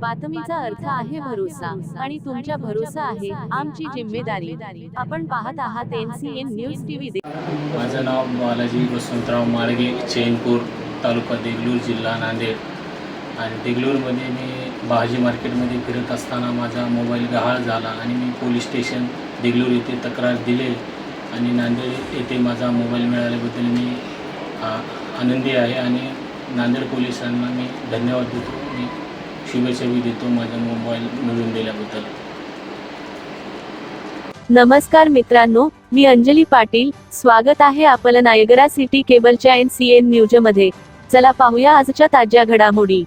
बातमीचा अर्थ आहे भरोसा आणि तुमच्या भरोसा आहे आमची जिम्मेदारी. आपण पाहत आहात एनसीएन न्यूज टीव्ही माझं नाव बालाजी वसंतराव माळगे चैनपूर तालुका देगलूर जिल्हा नांदेड. आणि देगलूरमध्ये मी भाजी मार्केटमध्ये फिरत असताना माझा मोबाईल गहाळ झाला आणि मी पोलीस स्टेशन देगलूर येथे तक्रार दिले आणि नांदेड येथे माझा मोबाईल मिळाल्याबद्दल मी आनंदी आहे आणि नांदेड पोलिसांना मी धन्यवाद देतो. मी शुभेच्छा देतो माझा मोबाईल मिळून दिल्याबद्दल. नमस्कार मित्रांनो मी अंजली पाटील. स्वागत आहे आपलं नायगरा सिटी केबलच्या एन सी एन न्यूजमध्ये चला पाहूया आजच्या ताज्या घडामोडी.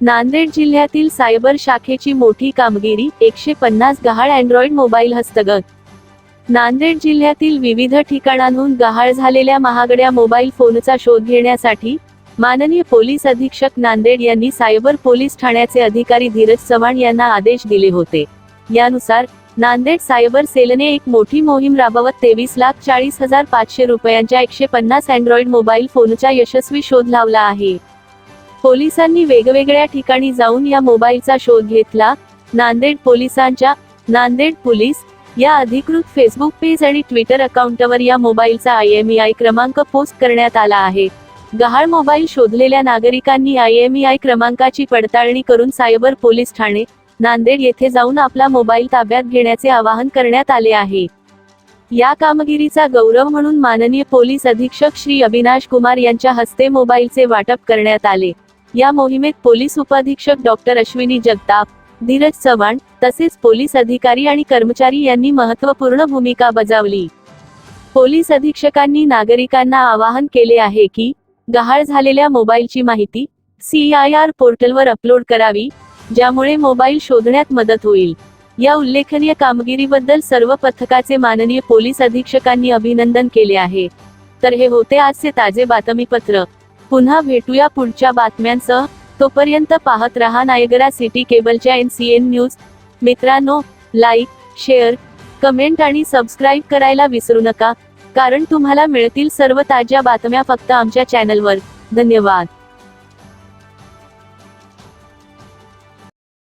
नांदेड जिल्ह्यातील सायबर शाखेची मोठी कामगिरी एकशे पन्नास गहाळ अँड्रॉइड मोबाईल हस्तगत. नांदेड जिल्ह्यातील विविध ठिकाणांहून गहाळ झालेल्या महागड्या मोबाईल फोनचा शोध घेण्यासाठी माननीय पोलीस अधीक्षक नांदेड यांनी सायबर पोलीस ठाण्याचे अधिकारी धीरज चव्हाण यांना आदेश दिले होते. यानुसार नांदेड सायबर सेलने एक मोठी मोहीम राबवत तेवीस लाख चाळीस हजार पाचशे रुपयांच्या एकशे पन्नास अँड्रॉइड मोबाईल फोनचा यशस्वी शोध लावला आहे. पोलिसांनी वेगवेगळ्या ठिकाणी जाऊन या मोबाईलचा शोध घेतला. नांदेड पोलिसांच्या नांदेड पोलीस या अधिकृत फेसबुक पेज आणि ट्विटर अकाउंटवर या मोबाईलचा आय एम आय क्रमांक पोस्ट करण्यात आला आहे. गहाळ मोबाईल शोधलेल्या नागरिकांनी आय एम आय क्रमांकाची पडताळणी करून सायबर पोलीस ठाणे नांदेड येथे जाऊन आपला मोबाईल ताब्यात घेण्याचे आवाहन करण्यात आले आहे. या कामगिरीचा गौरव म्हणून माननीय पोलीस अधीक्षक श्री अविनाश कुमार यांच्या हस्ते मोबाईलचे वाटप करण्यात आले. या मोहिमेत पोलीस उपअधीक्षक डॉक्टर अश्विनी जगताप धीरज चव्हाण तसेच पोलीस अधिकारी आणि कर्मचारी यांनी महत्त्वपूर्ण भूमिका बजावली. पोलीस अधीक्षकांनी नागरिकांना आवाहन केले आहे की गहाळ झालेल्या मोबाईलची माहिती सी आय आर पोर्टलवर अपलोड करावी ज्यामुळे मोबाईल शोधण्यात मदत होईल. या उल्लेखनीय कामगिरीबद्दल सर्व पथकाचे माननीय पोलीस अधीक्षकांनी अभिनंदन केले आहे. तर हे होते आजचे ताजे बातमीपत्र. पुन्हा भेटूया पुढच्या बातम्यांसह. तोपर्यंत पाहत रहा नायगरा सिटी केबलच्या एन सी एन न्यूज. मित्रांनो लाईक शेअर कमेंट आणि सबस्क्राईब करायला विसरू नका. कारण तुम्हाला मिळतील सर्व ताज्या बातम्या फक्त आमच्या चॅनलवर. धन्यवाद.